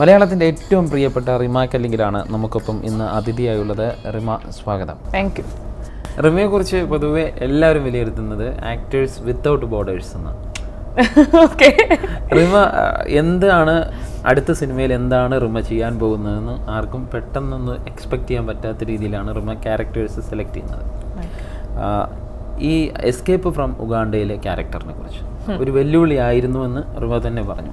മലയാളത്തിന്റെ ഏറ്റവും പ്രിയപ്പെട്ട റിമ കല്ലിങ്കിലാണ് നമുക്കൊപ്പം ഇന്ന് അതിഥിയായുള്ളത്. റിമ സ്വാഗതം. താങ്ക് യു റിമയെ കുറിച്ച് പൊതുവെ എല്ലാവരും വിലയിരുത്തുന്നത് ആക്ടേഴ്സ് വിത്തൗട്ട് ബോർഡേഴ്സ് എന്ന്. ഓക്കെ റിമ എന്താണ് അടുത്ത സിനിമയിൽ എന്താണ് റിമ ചെയ്യാൻ പോകുന്നതെന്ന് ആർക്കും പെട്ടെന്നൊന്ന് എക്സ്പെക്ട് ചെയ്യാൻ പറ്റാത്ത രീതിയിലാണ് റിമ ക്യാരക്ടേഴ്സ് സെലക്ട് ചെയ്യുന്നത്. ഈ എസ്കേപ്പ് ഫ്രം ഉഗാണ്ടയിലെ ക്യാരക്ടറിനെ കുറിച്ച്. ഒരു വെല്ലുവിളി ആയിരുന്നു എന്ന് റിമ തന്നെ പറഞ്ഞു.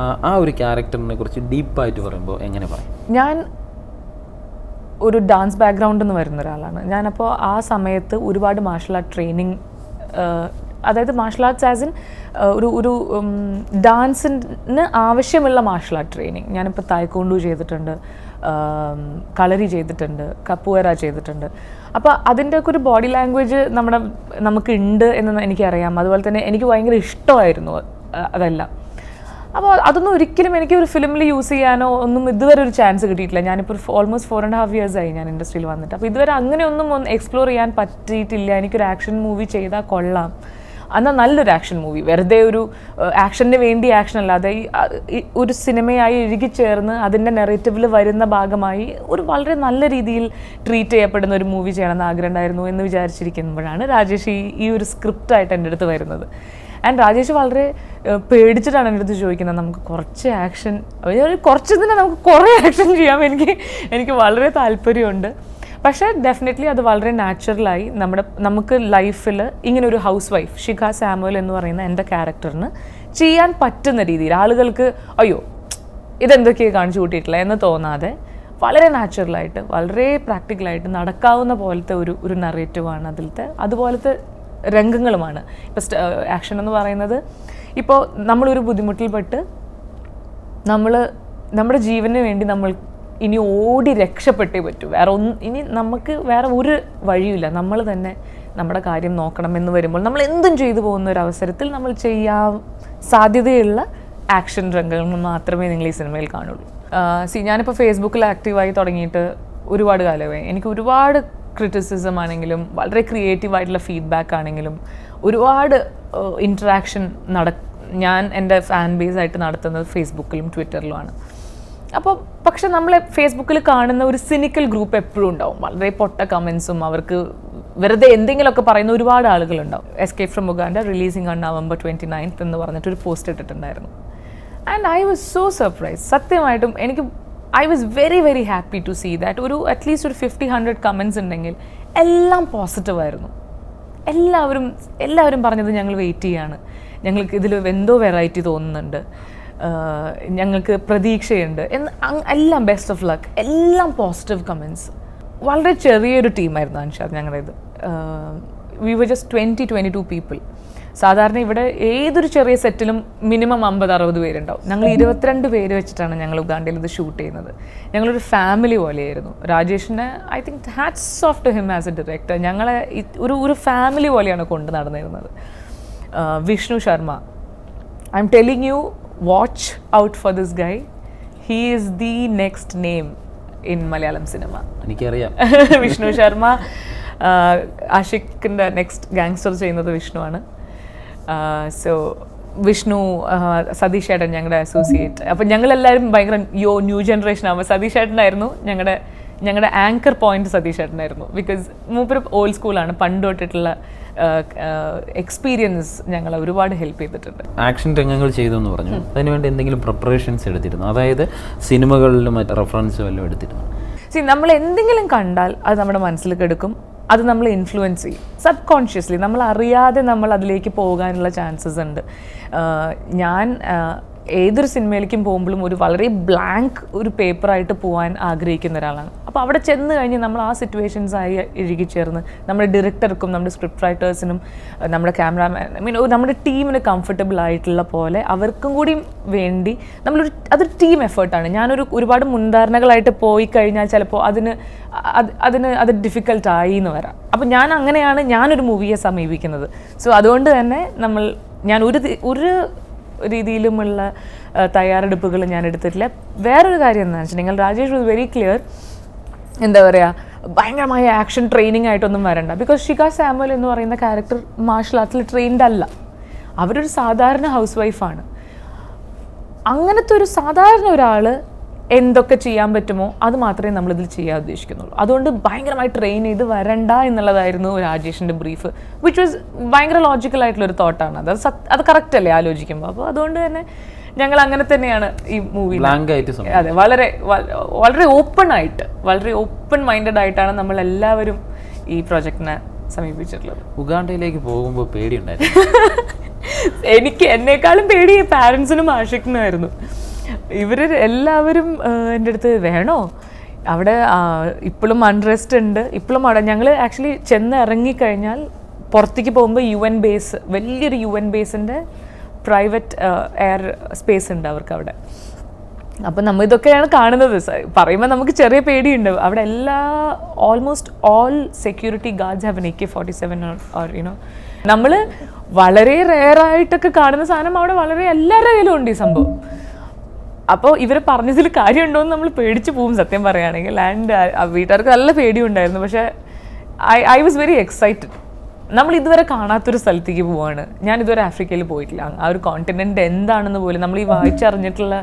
ആ, ഒരു ക്യാരക്ടറിനെ കുറിച്ച് ഡീപ്പായിട്ട് പറയുമ്പോൾ എങ്ങനെ പറയും? ഞാൻ ഒരു ഡാൻസ് ബാക്ക്ഗ്രൗണ്ടിൽ നിന്ന് വരുന്ന ഒരാളാണ്. ഞാനപ്പോൾ ആ സമയത്ത് ഒരുപാട് മാർഷൽ ആർട്ട് ട്രെയിനിങ് അതായത് മാർഷൽ ആർട്സ് ആസ് ഇൻ ഒരു ഒരു ഡാൻസിന് ആവശ്യമുള്ള മാർഷൽ ആർട്ട് ട്രെയിനിങ്. ഞാനിപ്പോൾ തായ്ക്കൊണ്ടു ചെയ്തിട്ടുണ്ട് കളരി ചെയ്തിട്ടുണ്ട് കപ്പുവര ചെയ്തിട്ടുണ്ട്. അപ്പോൾ അതിന്റെയൊക്കെ ഒരു ബോഡി ലാംഗ്വേജ് നമ്മുടെ നമുക്ക് ഉണ്ട് എന്ന് എനിക്കറിയാം. അതുപോലെ തന്നെ എനിക്ക് ഭയങ്കര ഇഷ്ടമായിരുന്നു അതെല്ലാം. അപ്പോൾ അതൊന്നും ഒരിക്കലും എനിക്ക് ഒരു ഫിലിമിൽ യൂസ് ചെയ്യാനോ ഒന്നും ഇതുവരെ ഒരു ചാൻസ് കിട്ടിയിട്ടില്ല. ഞാനിപ്പോൾ almost four and half years ആയി ഞാൻ ഇൻഡസ്ട്രിയിൽ വന്നിട്ട്. അപ്പോൾ ഇതുവരെ അങ്ങനെയൊന്നും ഒന്ന് എക്സ്പ്ലോർ ചെയ്യാൻ പറ്റിയിട്ടില്ല. എനിക്കൊരു ആക്ഷൻ മൂവി ചെയ്താൽ കൊള്ളാം. എന്നാൽ നല്ലൊരു ആക്ഷൻ മൂവി വെറുതെ ഒരു ആക്ഷന് വേണ്ടി ആക്ഷൻ അല്ലാതെ ഒരു സിനിമയായി ഇഴുകിച്ചേർന്ന് അതിന്റെ നെറേറ്റീവിൽ വരുന്ന ഭാഗമായി ഒരു വളരെ നല്ല രീതിയിൽ ട്രീറ്റ് ചെയ്യപ്പെടുന്ന ഒരു മൂവി ചെയ്യണമെന്ന് ആഗ്രഹം ഉണ്ടായിരുന്നു എന്ന് വിചാരിച്ചിരിക്കുമ്പോഴാണ് രാജേഷ് ഈ ഈ ഒരു സ്ക്രിപ്റ്റായിട്ട് എന്റെ അടുത്ത് വരുന്നത്. ആൻഡ് രാജേഷ് വളരെ പേടിച്ചിട്ടാണ് എന്റെ അടുത്ത് ചോദിക്കുന്നത്. നമുക്ക് കുറച്ച് ആക്ഷൻ കുറച്ച് തന്നെ നമുക്ക് കുറേ ആക്ഷൻ ചെയ്യാം. എനിക്ക് എനിക്ക് വളരെ താല്പര്യമുണ്ട്. പക്ഷേ ഡെഫിനറ്റ്ലി അത് വളരെ നാച്ചുറലായി നമ്മുടെ നമുക്ക് ലൈഫിൽ ഇങ്ങനെ ഒരു ഹൗസ് വൈഫ് ഷിഖ സാമുവൽ എന്ന് പറയുന്ന എന്റെ ക്യാരക്ടറിന് ചെയ്യാൻ പറ്റുന്ന രീതിയിൽ ആളുകൾക്ക് അയ്യോ ഇതെന്തൊക്കെയാണ് കാണിച്ചു കൂട്ടിയിട്ടില്ല എന്ന് തോന്നാതെ വളരെ നാച്ചുറലായിട്ട് വളരെ പ്രാക്ടിക്കലായിട്ട് നടക്കാവുന്ന പോലത്തെ ഒരു ഒരു നറേറ്റീവാണ് അതിലത്തെ. അതുപോലത്തെ രംഗങ്ങളുമാണ്. ഇപ്പോൾ ആക്ഷൻ എന്ന് പറയുന്നത് ഇപ്പോൾ നമ്മളൊരു ബുദ്ധിമുട്ടിൽപ്പെട്ട് നമ്മൾ നമ്മുടെ ജീവന് വേണ്ടി നമ്മൾ ഇനി ഓടി രക്ഷപ്പെട്ടേ പറ്റൂ. വേറെ ഒന്ന് ഇനി നമുക്ക് വേറെ ഒരു വഴിയില്ല നമ്മൾ തന്നെ നമ്മുടെ കാര്യം നോക്കണം എന്ന് വരുമ്പോൾ നമ്മൾ എന്തും ചെയ്തു പോകുന്ന ഒരു അവസരത്തിൽ നമ്മൾ ചെയ്യാൻ സാധ്യതയുള്ള ആക്ഷൻ രംഗങ്ങൾ മാത്രമേ നിങ്ങൾ ഈ സിനിമയിൽ കാണുള്ളൂ. സി ഞാനിപ്പോൾ ഫേസ്ബുക്കിൽ ആക്റ്റീവായി തുടങ്ങിയിട്ട് ഒരുപാട് കാലമായി. എനിക്ക് ഒരുപാട് ക്രിറ്റിസിസം ആണെങ്കിലും വളരെ ക്രിയേറ്റീവ് ആയിട്ടുള്ള ഫീഡ്ബാക്ക് ആണെങ്കിലും ഒരുപാട് ഇൻട്രാക്ഷൻ നട ഞാൻ എന്റെ ഫാൻ ബേസ് ആയിട്ട് നടത്തുന്നത് ഫേസ്ബുക്കിലും ട്വിറ്ററിലുമാണ് അപ്പോൾ പക്ഷെ നമ്മൾ ഫേസ്ബുക്കിൽ കാണുന്ന ഒരു സിനിക്കൽ ഗ്രൂപ്പ് എപ്പോഴും ഉണ്ടാവും. വളരെ പൊട്ട കമൻസും അവർക്ക് വെറുതെ എന്തെങ്കിലുമൊക്കെ പറയുന്ന ഒരുപാട് ആളുകളുണ്ടാവും. Escape from Uganda releasing on November twenty ninth എന്ന് പറഞ്ഞിട്ട് ഒരു പോസ്റ്റ് ഇട്ടിട്ടുണ്ടായിരുന്നു. And I was so surprise സത്യമായിട്ടും എനിക്ക് I was very very happy to see that ഒരു അറ്റ്ലീസ്റ്റ് ഒരു ഫിഫ്റ്റി ഹൺഡ്രഡ് കമൻസ് ഉണ്ടെങ്കിൽ എല്ലാം പോസിറ്റീവായിരുന്നു എല്ലാവരും എല്ലാവരും പറഞ്ഞത് ഞങ്ങൾ വെയിറ്റ് ചെയ്യാണ്. ഞങ്ങൾക്ക് ഇതിൽ എന്തോ വെറൈറ്റി തോന്നുന്നുണ്ട്. ഞങ്ങൾക്ക് പ്രതീക്ഷയുണ്ട്. എന്ന് എല്ലാം ബെസ്റ്റ് ഓഫ് ലക്ക് എല്ലാം പോസിറ്റീവ് കമൻസ് വളരെ ചെറിയൊരു ടീമായിരുന്നു അൻഷാദ് ഞങ്ങളുടേത് we were just twenty twenty two people സാധാരണ ഇവിടെ ഏതൊരു ചെറിയ സെറ്റിലും മിനിമം അമ്പത് അറുപത് പേരുണ്ടാവും. ഞങ്ങൾ ഇരുപത്തിരണ്ട് പേര് വെച്ചിട്ടാണ് ഞങ്ങൾ ഉഗാണ്ടയിൽ ഇത് ഷൂട്ട് ചെയ്യുന്നത്. ഞങ്ങളൊരു ഫാമിലി പോലെയായിരുന്നു. രാജേഷിനെ I think hats off to him as a director. ഞങ്ങളെ ഒരു ഒരു ഫാമിലി പോലെയാണ് കൊണ്ട് നടന്നിരുന്നത്. Vishnu Sharma. I'm telling you watch out for this guy he is the next name in Malayalam cinema എനിക്കറിയാം. വിഷ്ണു ശർമ്മ ആഷിഖിന്റെ നെക്സ്റ്റ് ഗാങ്സ്റ്റർ ചെയ്യുന്നത് വിഷ്ണുവാണ് സോ വിഷ്ണു സതീഷ് ഏട്ടൻ ഞങ്ങളുടെ അസോസിയേറ്റ് അപ്പം ഞങ്ങളെല്ലാവരും ഭയങ്കര യോ ന്യൂ ജനറേഷൻ ആകുമ്പോൾ സതീഷ് ഏട്ടനായിരുന്നു. ഞങ്ങളുടെ ഞങ്ങളുടെ ആങ്കർ പോയിന്റ് സതീഷ് ഏട്ടനായിരുന്നു. ബിക്കോസ് മൂപ്പര് ഓൾഡ് സ്കൂളാണ് പണ്ട് തൊട്ടിട്ടുള്ള എക്സ്പീരിയൻസ് ഞങ്ങളെ ഒരുപാട് ഹെൽപ്പ് ചെയ്തിട്ടുണ്ട്. ആക്ഷൻ രംഗങ്ങൾ ചെയ്തു എന്ന് പറഞ്ഞു അതിനുവേണ്ടി എന്തെങ്കിലും പ്രിപ്പറേഷൻസ് എടുത്തിരുന്നു? അതായത് സിനിമകളിലും മറ്റ് റെഫറൻസ് വല്ലതും എടുത്തിരുന്നു? സി നമ്മൾ എന്തെങ്കിലും കണ്ടാൽ അത് നമ്മുടെ മനസ്സിലേക്ക് എടുക്കും അത് നമ്മൾ ഇൻഫ്ലുവൻസ് ചെയ്യും. സബ് കോൺഷ്യസ്ലി നമ്മൾ അറിയാതെ നമ്മൾ അതിലേക്ക് പോകാനുള്ള ചാൻസസ് ഉണ്ട്. ഞാൻ ഏതൊരു സിനിമയിലേക്കും പോകുമ്പോഴും ഒരു വളരെ ബ്ലാങ്ക് ഒരു പേപ്പറായിട്ട് പോകാൻ ആഗ്രഹിക്കുന്ന ഒരാളാണ്. അപ്പോൾ അവിടെ ചെന്ന് കഴിഞ്ഞ് നമ്മൾ ആ സിറ്റുവേഷൻസായി ആയി ഇഴുകിച്ചേർന്ന് നമ്മുടെ ഡയറക്ടർക്കും നമ്മുടെ സ്ക്രിപ്റ്റ് റൈറ്റേഴ്സിനും നമ്മുടെ ക്യാമറാമാൻ ഐ മീൻ നമ്മുടെ ടീമിന് കംഫർട്ടബിൾ ആയിട്ടുള്ള പോലെ അവർക്കും കൂടി വേണ്ടി നമ്മളൊരു അതൊരു ടീം എഫേർട്ടാണ് ഞാനൊരു ഒരുപാട് മുൻധാരണകളായിട്ട് പോയി കഴിഞ്ഞാൽ ചിലപ്പോൾ അതിന് അത് അതിന് അത് ഡിഫിക്കൽട്ടായി എന്ന് വരാം. അപ്പോൾ ഞാൻ അങ്ങനെയാണ് ഞാനൊരു മൂവിയെ സമീപിക്കുന്നത്. സോ അതുകൊണ്ട് തന്നെ നമ്മൾ ഞാൻ ഒരു ഒരു രീതിയിലുമുള്ള തയ്യാറെടുപ്പുകൾ ഞാൻ എടുത്തിട്ടില്ല. വേറൊരു കാര്യം എന്താണെന്ന് വെച്ചിട്ടുണ്ടെങ്കിൽ രാജേഷ് വാസ് വെരി ക്ലിയർ എന്താ പറയുക ഭയങ്കരമായ ആക്ഷൻ ട്രെയിനിങ് ആയിട്ടൊന്നും വരണ്ട. ബിക്കോസ് ഷിക സാമുവൽ എന്ന് പറയുന്ന ക്യാരക്ടർ മാർഷൽ ആർട്സിൽ ട്രെയിൻഡ് അല്ല. അവരൊരു സാധാരണ ഹൗസ് വൈഫാണ് അങ്ങനത്തെ ഒരു സാധാരണ ഒരാൾ എന്തൊക്കെ ചെയ്യാൻ പറ്റുമോ അത് മാത്രമേ നമ്മളിതിൽ ചെയ്യാൻ ഉദ്ദേശിക്കുന്നുള്ളൂ. അതുകൊണ്ട് ഭയങ്കരമായി ട്രെയിൻ ചെയ്ത് വരണ്ട എന്നുള്ളതായിരുന്നു രാജേഷിന്റെ ബ്രീഫ് വിച്ച് വാസ് ഭയങ്കര ലോജിക്കൽ ആയിട്ടുള്ള ഒരു തോട്ടാണ് അത് സത്- അത് കറക്റ്റ് അല്ലേ ആലോചിക്കുമ്പോൾ അപ്പോൾ അതുകൊണ്ട് തന്നെ ഞങ്ങൾ അങ്ങനെ തന്നെയാണ് ഈ മൂവി അതെ വളരെ വളരെ ഓപ്പൺ ആയിട്ട് വളരെ ഓപ്പൺ മൈൻഡഡ് ആയിട്ടാണ് നമ്മൾ എല്ലാവരും ഈ പ്രൊജക്ടിനെ സമീപിച്ചിട്ടുള്ളത്. ഉഗാണ്ടയിലേക്ക് പോകുമ്പോൾ പേടിയുണ്ടായിരുന്നു. എനിക്ക് എന്നെക്കാളും പേടി പാരൻസിനും ആഷിക്കിനുമായിരുന്നു ഇവർ എല്ലാവരും എന്റെ അടുത്ത് വേണോ? അവിടെ ഇപ്പോഴും അൺറെസ്റ്റ് ഉണ്ട്. ഇപ്പോഴും അവിടെ. ഞങ്ങൾ ആക്ച്വലി ചെന്ന് ഇറങ്ങിക്കഴിഞ്ഞാൽ പുറത്തേക്ക് പോകുമ്പോൾ യു എൻ ബേസ് വലിയൊരു യു എൻ ബേസിന്റെ പ്രൈവറ്റ് എയർ സ്പേസ് ഉണ്ട് അവർക്ക് അവിടെ. അപ്പം നമ്മൾ ഇതൊക്കെയാണ് കാണുന്നത്. പറയുമ്പോൾ നമുക്ക് ചെറിയ പേടിയുണ്ട്. അവിടെ എല്ലാ almost all security guards have an A K forty seven or you know നമ്മൾ വളരെ റെയർ ആയിട്ടൊക്കെ കാണുന്ന സാധനം അവിടെ വളരെ എല്ലാവരുടെ കയ്യിലും ഉണ്ട് ഈ സംഭവം. അപ്പോൾ ഇവർ പറഞ്ഞതിൽ കാര്യമുണ്ടോ എന്ന് നമ്മൾ പേടിച്ച് പോകും സത്യം പറയുകയാണെങ്കിൽ. ആൻഡ് വീട്ടുകാർക്ക് നല്ല പേടിയുണ്ടായിരുന്നു പക്ഷേ I I was very excited നമ്മൾ ഇതുവരെ കാണാത്തൊരു സ്ഥലത്തേക്ക് പോവാണ്. ഞാൻ ഇതുവരെ ആഫ്രിക്കയിൽ പോയിട്ടില്ല. ആ ഒരു കോണ്ടിനെന്റ് എന്താണെന്ന് പോലും നമ്മൾ ഈ വായിച്ചറിഞ്ഞിട്ടുള്ള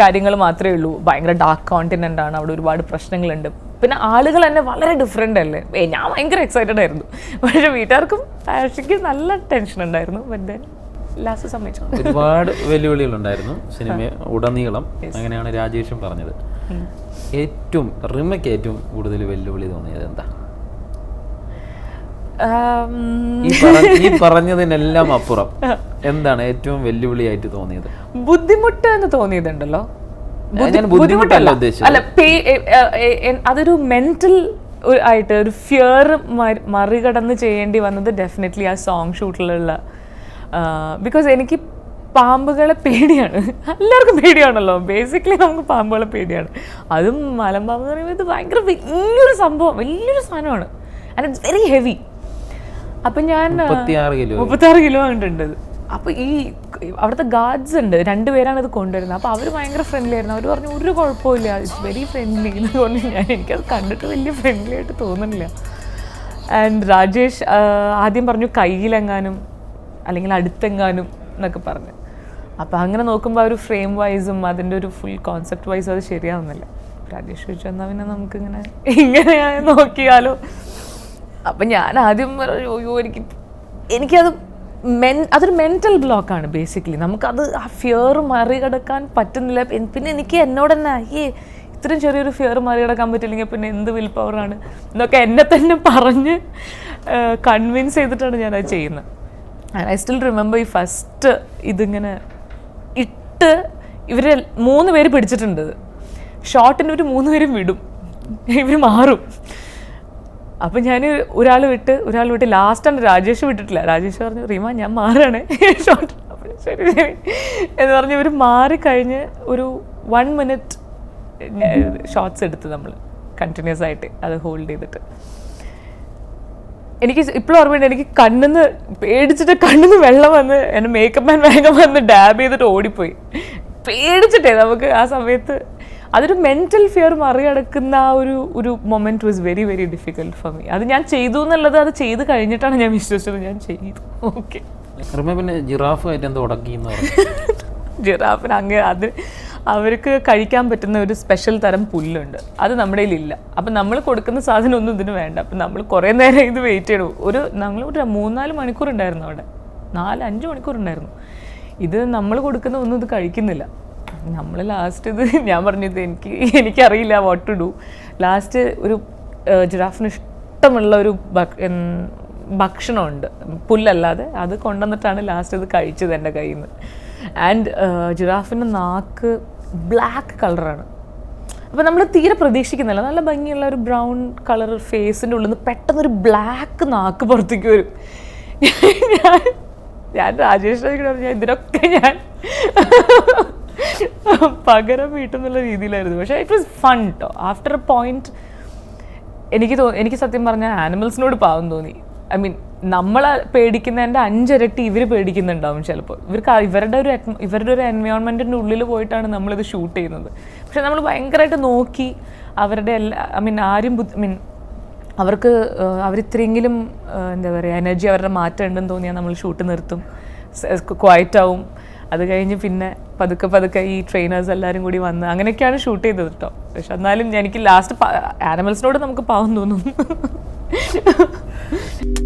കാര്യങ്ങൾ മാത്രമേ ഉള്ളൂ. ഭയങ്കര ഡാർക്ക് കോണ്ടിനെന്റ് ആണ്. അവിടെ ഒരുപാട് പ്രശ്നങ്ങളുണ്ട്. പിന്നെ ആളുകൾ തന്നെ വളരെ ഡിഫറെന്റ് അല്ലേ? ഏ ഞാൻ ഭയങ്കര എക്സൈറ്റഡ് ആയിരുന്നു. പക്ഷേ വീട്ടുകാർക്കും ആഷിക്ക് നല്ല ടെൻഷൻ ഉണ്ടായിരുന്നു. ബട്ട് ലാസ്റ്റ് സമ്മതിച്ചു ഒരുപാട് വെല്ലുവിളികളുണ്ടായിരുന്നു സിനിമ ഉടനീളം. അങ്ങനെയാണ് രാജേഷും പറഞ്ഞത്. ഏറ്റവും റിമയ്ക്ക് ഏറ്റവും കൂടുതൽ വെല്ലുവിളി തോന്നിയത് എന്താ? ഈ പറ- പറഞ്ഞതിനെല്ലാം അപ്പുറം. എന്താണ് ഏറ്റവും വെല്ലുവിളിയായിട്ട് തോന്നിയത്? ബുദ്ധിമുട്ട് എന്ന് തോന്നിയതുണ്ടല്ലോ. ബുദ്ധിമുട്ടല്ല. അല്ല അതൊരു മെന്റൽ ആയിട്ട് ഒരു ഫിയർ മറികടന്ന് ചെയ്യേണ്ടി വന്നത് ഡെഫിനറ്റ്ലി ആ സോങ് ഷൂട്ടിലുള്ള ബിക്കോസ് എനിക്ക് പാമ്പുകളെ പേടിയാണ്. എല്ലാവർക്കും പേടിയാണല്ലോ. ബേസിക്കലി നമുക്ക് പാമ്പുകളെ പേടിയാണ്. അതും മലമ്പാമ്പ് എന്ന് പറയുമ്പോൾ ഇത് ഭയങ്കര വലിയൊരു സംഭവം. വലിയൊരു സാധനമാണ്. ആൻഡ് ഇറ്റ്സ് വെരി ഹെവി അപ്പം ഞാൻ മുപ്പത്തിയാറ് കിലോ. ഉണ്ട് അപ്പോൾ ഈ അവിടുത്തെ ഗാർഡ്സ് ഉണ്ട്. രണ്ടുപേരാണ് ഇത് കൊണ്ടുവരുന്നത്. അപ്പോൾ അവർ ഭയങ്കര ഫ്രണ്ട്ലി ആയിരുന്നു. അവർ പറഞ്ഞു ഒരു കുഴപ്പമില്ല ഇറ്റ്സ് വെരി ഫ്രണ്ട്ലി എന്ന് പറഞ്ഞു. ഞാൻ എനിക്കത് കണ്ടിട്ട് വലിയ ഫ്രണ്ട്ലി ആയിട്ട് തോന്നുന്നില്ല. ആൻഡ് രാജേഷ് ആദ്യം പറഞ്ഞു കയ്യിലെങ്ങാനും. അല്ലെങ്കിൽ അടുത്തെങ്ങാനും എന്നൊക്കെ പറഞ്ഞ്. അപ്പോൾ അങ്ങനെ നോക്കുമ്പോൾ ആ ഒരു ഫ്രെയിം വൈസും അതിന്റെ ഒരു ഫുൾ കോൺസെപ്റ്റ് വൈസും അത് ശരിയാവുന്നില്ല. രാജേഷ് ചോദിച്ചു എന്നാൽ പിന്നെ നമുക്കിങ്ങനെ ഇങ്ങനെ നോക്കിയാലോ? അപ്പം ഞാൻ ആദ്യം അയ്യോ എനിക്ക് എനിക്കത് മെൻ അതൊരു മെന്റൽ ബ്ലോക്കാണ് ബേസിക്കലി നമുക്കത് ആ ഫിയർ മറികടക്കാൻ പറ്റുന്നില്ല. പിന്നെ എനിക്ക് എന്നോട് തന്നെ അയ്യേ ഇത്രയും ചെറിയൊരു ഫിയർ മറികടക്കാൻ പറ്റില്ലെങ്കിൽ പിന്നെ എന്ത് വിൽ പവറാണ് എന്നൊക്കെ എന്നെ തന്നെ പറഞ്ഞ് കൺവിൻസ് ചെയ്തിട്ടാണ് ഞാൻ അത് ചെയ്യുന്നത്. ഐ സ്റ്റിൽ റിമെമ്പർ ഈ ഫസ്റ്റ് ഇതിങ്ങനെ ഇട്ട് ഇവർ മൂന്ന് പേര് പിടിച്ചിട്ടുണ്ട്. ഷോട്ടിന് ഒരു മൂന്ന് പേരും വിടും. ഇവർ മാറും. അപ്പം ഞാൻ ഒരാൾ വിട്ട് ഒരാൾ വിട്ട് ലാസ്റ്റാണ് രാജേഷ് വിട്ടിട്ടില്ല. രാജേഷ് പറഞ്ഞു റീമ ഞാൻ മാറാണ്. ഷോട്ട് ശരി ശരി. എന്ന് പറഞ്ഞ് ഇവർ മാറിക്കഴിഞ്ഞ് ഒരു വൺ മിനിറ്റ് ഷോർട്സ് എടുത്ത് നമ്മൾ കണ്ടിന്യൂസ് ആയിട്ട് അത് ഹോൾഡ് ചെയ്തിട്ട്. എനിക്ക് ഇപ്പോഴും ഓർമ്മയുണ്ട്. എനിക്ക് കണ്ണിന്ന് പേടിച്ചിട്ട് കണ്ണിന്ന് വെള്ളം വന്ന് എന്റെ മേക്കപ്പ് മാൻ വേഗം വന്ന് ഡാബ് ചെയ്തിട്ട് ഓടിപ്പോയി. പേടിച്ചിട്ടേ നമുക്ക് ആ സമയത്ത്. അതൊരു മെന്റൽ ഫിയർ മറികടക്കുന്ന ആ ഒരു ഒരു moment was very very difficult for me അത് ഞാൻ ചെയ്തു എന്നുള്ളത് അത് ചെയ്ത് കഴിഞ്ഞിട്ടാണ് ഞാൻ വിശ്വസിച്ചത്. ഞാൻ ചെയ്തു. ഓക്കെ പിന്നെ ജിറാഫുമായിട്ട് എന്തോ ഉടക്കി ജിറാഫിന് അങ്ങ് അത് അവർക്ക് കഴിക്കാൻ പറ്റുന്ന ഒരു സ്പെഷ്യൽ തരം പുല്ലുണ്ട്. അത് നമ്മുടെ കയ്യിലില്ല. അപ്പം നമ്മൾ കൊടുക്കുന്ന സാധനം ഒന്നും ഇതിന് വേണ്ട. അപ്പം നമ്മൾ കുറേ നേരം ഇത് വെയിറ്റ് ചെയ്യണം ഒരു ഞങ്ങൾ ഒരു മൂന്നാൽ മണിക്കൂർ ഉണ്ടായിരുന്നു അവിടെ. നാല് അഞ്ച് മണിക്കൂർ ഉണ്ടായിരുന്നു. ഇത് നമ്മൾ കൊടുക്കുന്ന ഒന്നും ഇത് കഴിക്കുന്നില്ല. നമ്മൾ ലാസ്റ്റ് ഇത് ഞാൻ പറഞ്ഞത് എനിക്ക് എനിക്കറിയില്ല വാട്ട് ടു ഡു ലാസ്റ്റ് ഒരു ജിറാഫിന് ഇഷ്ടമുള്ള ഒരു ഭക്ഷണമുണ്ട്. പുല്ലല്ലാതെ അത് കൊണ്ടുവന്നിട്ടാണ് ലാസ്റ്റ് ഇത് കഴിച്ചത് എന്റെ കയ്യിൽ നിന്ന് ആൻഡ് ജിറാഫിന്റെ നാക്ക് ബ്ലാക്ക് കളറാണ് അപ്പോൾ നമ്മൾ തീരെ പ്രതീക്ഷിക്കുന്നില്ല. നല്ല ഭംഗിയുള്ള ഒരു ബ്രൗൺ കളർ ഫേസിന്റെ ഉള്ളിൽ നിന്ന് പെട്ടെന്നൊരു ബ്ലാക്ക് നാക്ക് പുറത്തേക്ക് വരും. ഞാൻ ഞാൻ രാജേഷ് ഞാൻ ഇതിനൊക്കെ ഞാൻ പകരം വീട്ടെന്നുള്ള രീതിയിലായിരുന്നു. പക്ഷേ ഇറ്റ് വാസ് ഫൺ കേട്ടോ ആഫ്റ്റർ എ പോയിന്റ് എനിക്ക് തോ എനിക്ക് സത്യം പറഞ്ഞാൽ ആനിമൽസിനോട് പാവം തോന്നി. ഐ മീൻ നമ്മളെ പേടിക്കുന്നതിന്റെ അഞ്ചിരട്ടി ഇവർ പേടിക്കുന്നുണ്ടാവും ചിലപ്പോൾ ഇവർക്ക് ഇവരുടെ ഒരു ഇവരുടെ ഒരു എൻവയോൺമെന്റിന്റെ ഉള്ളിൽ പോയിട്ടാണ് നമ്മളിത് ഷൂട്ട് ചെയ്യുന്നത്. പക്ഷെ നമ്മൾ ഭയങ്കരമായിട്ട് നോക്കി അവരുടെ എല്ലാ ഐ മീൻ ആരും ബുദ്ധി മീൻ അവർക്ക് അവരിത്രയെങ്കിലും എന്താ പറയുക എനർജി അവരുടെ മാറ്റം ഉണ്ടെന്ന് തോന്നിയാൽ നമ്മൾ ഷൂട്ട് നിർത്തും. ക്വയറ്റ് അത് കഴിഞ്ഞ് പിന്നെ പതുക്കെ പതുക്കെ ഈ ട്രെയിനേഴ്സ് എല്ലാവരും കൂടി വന്ന് അങ്ങനെയൊക്കെയാണ് ഷൂട്ട് ചെയ്തത് കേട്ടോ പക്ഷെ എന്നാലും എനിക്ക് ലാസ്റ്റ് ആനിമൽസിനോട് നമുക്ക് പാവം തോന്നും.